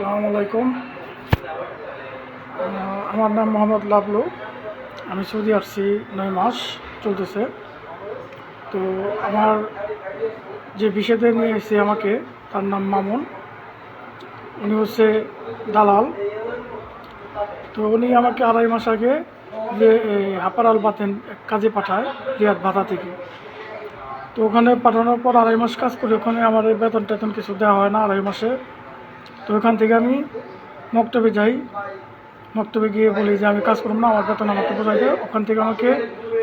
আসসালামু আলাইকুম। আমার নাম মোহাম্মদ লাবলু। আমি সৌদি আসছি নয় মাস চলতেছে। তো আমার যে বিষয়তে নিয়ে এসেছে আমাকে, তার নাম মামুন। উনি হচ্ছে দালাল। তো উনি আমাকে আড়াই মাস আগে যে হাপারাল বাতেন কাজে পাঠায় রিয়াদ ভাতা থেকে। তো ওখানে পাঠানোর পর আড়াই মাস কাজ করি ওখানে আমার বেতন টেতন কিছু দেওয়া হয় না, আড়াই মাসে। তো ওখান থেকে আমি মক্তবে যাই। মক্তবে গিয়ে বলি যে, আমি কাজ করব না, আমার বেতন আমাকে বোঝাই ওখান থেকে আমাকে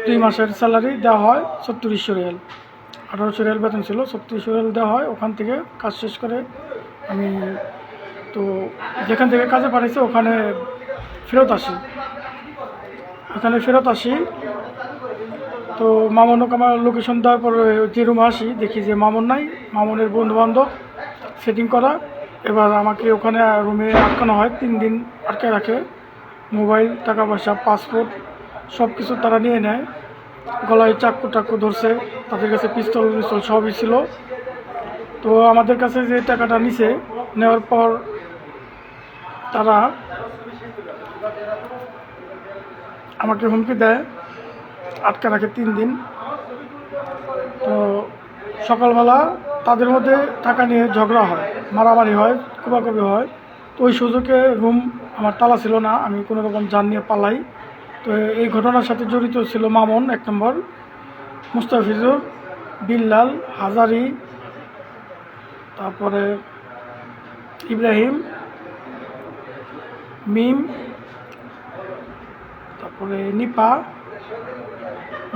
দুই মাসের স্যালারি দেওয়া হয় ছত্রিশশো রিয়াল। আঠারোশো রিয়াল বেতন ছিল, ছত্রিশশো রিয়াল দেওয়া হয়। ওখান থেকে কাজ শেষ করে আমি তো যেখান থেকে কাজে পাঠিয়েছে ওখানে ফেরত আসি। ওখানে ফেরত আসি। তো মামনকে আমার লোকেশন দেওয়ার পর যে রুমে আসি, দেখি যে মামন নাই। মামনের বন্ধু বান্ধব সেটিং করা। এবার আমাকে ওখানে রুমে আটকানো হয়, তিন দিন আটকে রাখে। মোবাইল টাকা পয়সা পাসপোর্ট সব কিছু তারা নিয়ে নেয়। গলায় চাক্কু টাকু ধরছে, তাদের কাছে পিস্তল পিস্তল সবই ছিল। তো আমাদের কাছে যে টাকাটা নিছে, নেওয়ার পর তারা আমাকে হুমকি দেয়, আটকে রাখে তিন দিন। তো সকালবেলা তাদের মধ্যে টাকা নিয়ে ঝগড়া হয়, মারামারি হয় কুবাকুবি হয়। তো ওই সুযোগে রুম আমার তালা ছিল না, আমি কোনো রকম যান নিয়ে পালাই। তো এই ঘটনার সাথে জড়িত ছিল মামুন, এক নম্বর, মুস্তাফিজুর, বিল্লাল, হাজারি, তারপরে ইব্রাহিম, মিম, তারপরে নিপা,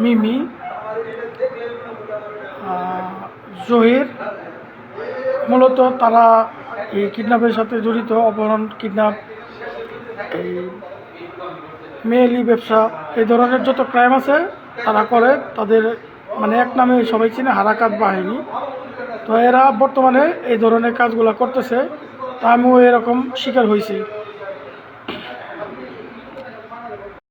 মিমি জহির, মূলত তারা এই কিডন্যাপের সাথে জড়িত, অপহরণ, কিডন্যাপ, এই মেয়েলি ব্যবসা, এই ধরনের যত ক্রাইম আছে তারা করে, তাদের মানে এক নামে সবাই চিনে হারাকাত বাহিনী। তো এরা বর্তমানে এই ধরনের কাজগুলো করতেছে, তা আমিও এরকম শিকার হয়েছি।